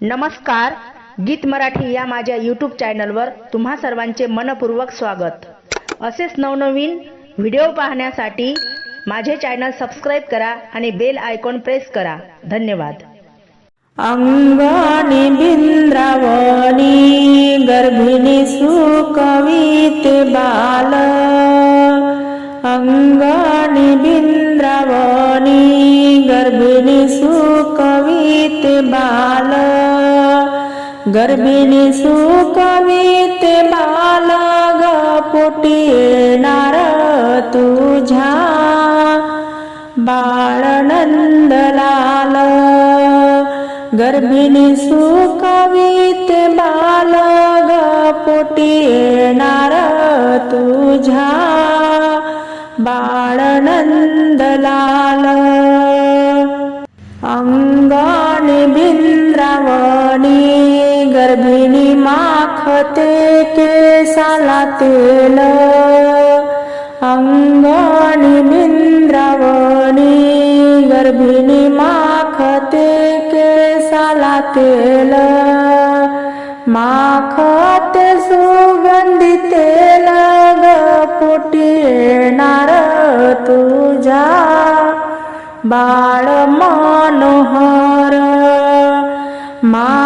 नमस्कार गीत मराठी या माझ्या यूट्यूब चॅनलवर तुम्हा सर्वांचे मनपूर्वक स्वागत. असेच नवनवीन व्हिडिओ पाहण्यासाठी माझे चॅनल सबस्क्राईब करा आणि बेल आयकॉन प्रेस करा. धन्यवाद. अंगणी बिंद्रावणी गर्भिणी सुकवित बाल. अंगणी बिंद्रावणी गर्भिणी सुकविते बाल गर्भिणी सुकविते बाल ग पोटी येणार तुझ्या बाळनंदलाल. गर्भिणी सुकविते बाल ग पोटी येणार तुझ्या बाळनंदलाल. इंद्रावणी गर्भिणी माखते केसाला तेल. अंगणी बिंद्रावणी गर्भिणी माखते केसाला तेल. माखते सुगंधी तेल ग पोटी येणार तुझ्या. बाळ मनोहर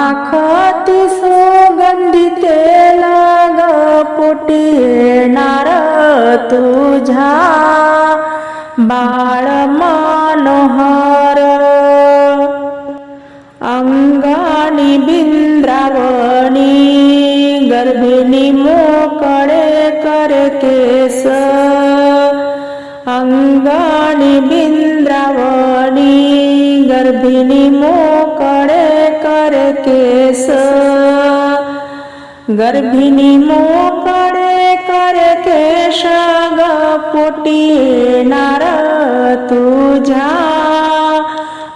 माखती सुगंधी तेल ग पोटी येणार तुझ्या बाळ मनोहर. अंगानी बिंद्रावणी गर्भिणी मोकळे कर केस. अंगाणी बिंद्रावणी गर्भिणी मोकळे कर के गर्भिणी मोकडे कर केश ग पोटी येणार तुझ्या.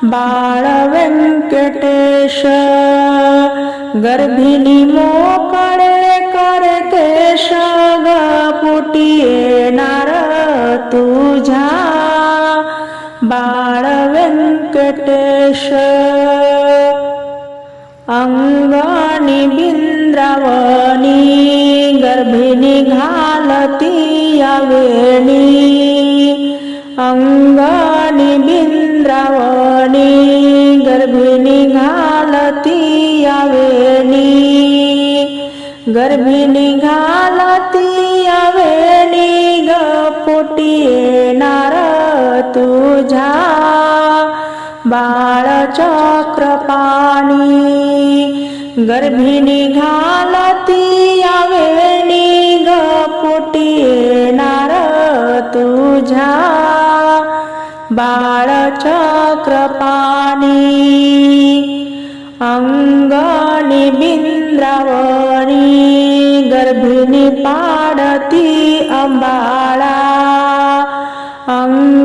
बाळ व्यंकटेश गर्भिणी मोकडे कर केश ग पोटी येणार तुझ्या. बाळ व्यंकटेश अंगणी बिंद्रावणी गर्भिणी घालती यावेणी अंगणी बिंद्रावणी गर्भिणी घालती यावेणी गर्भिणी घालती यावेणी ग पोटी येणार तुझ्या बाळ चक्रपाणी गर्भिणी घालती यावेणी ग पोटी येणार तुझ्या बाळ चक्रपाणी अंगणी बिंद्रावणी गर्भिणी पाडती अंबाळा. अंग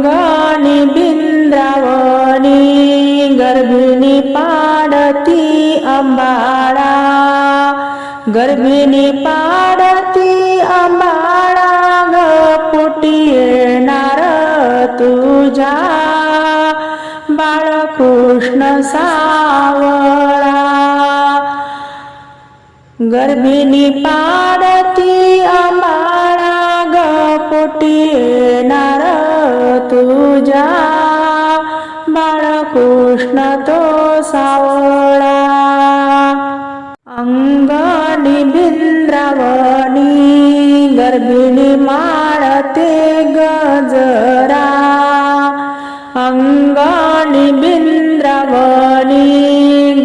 पाडती अंबाळा. गर्भिणी पाडती अंबाळा. ग पोटी येणार तुझ्या. बाळकृष्ण सावळा. गर्भिणी पाडती अंबाळा. ग पोटी येणार तुझ्या. बाळकृष्ण तो सावळा. अंगणी बिंद्रावणी गर्भिणी माळते गजरा. अंगणी बिंद्रावणी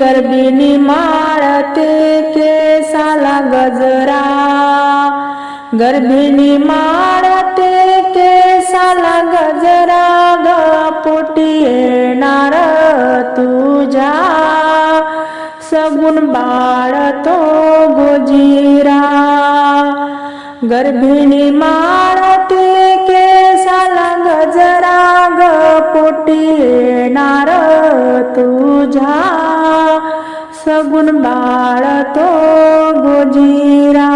गर्भिणी माळते केसाला गजरा. गर्भिणी माळते केसाला गजरा ग पोटी जीरा गर्भिणी मारते केसाला जरा ग पोटी येणार तुझा सगुण बाळ तो गोजिरा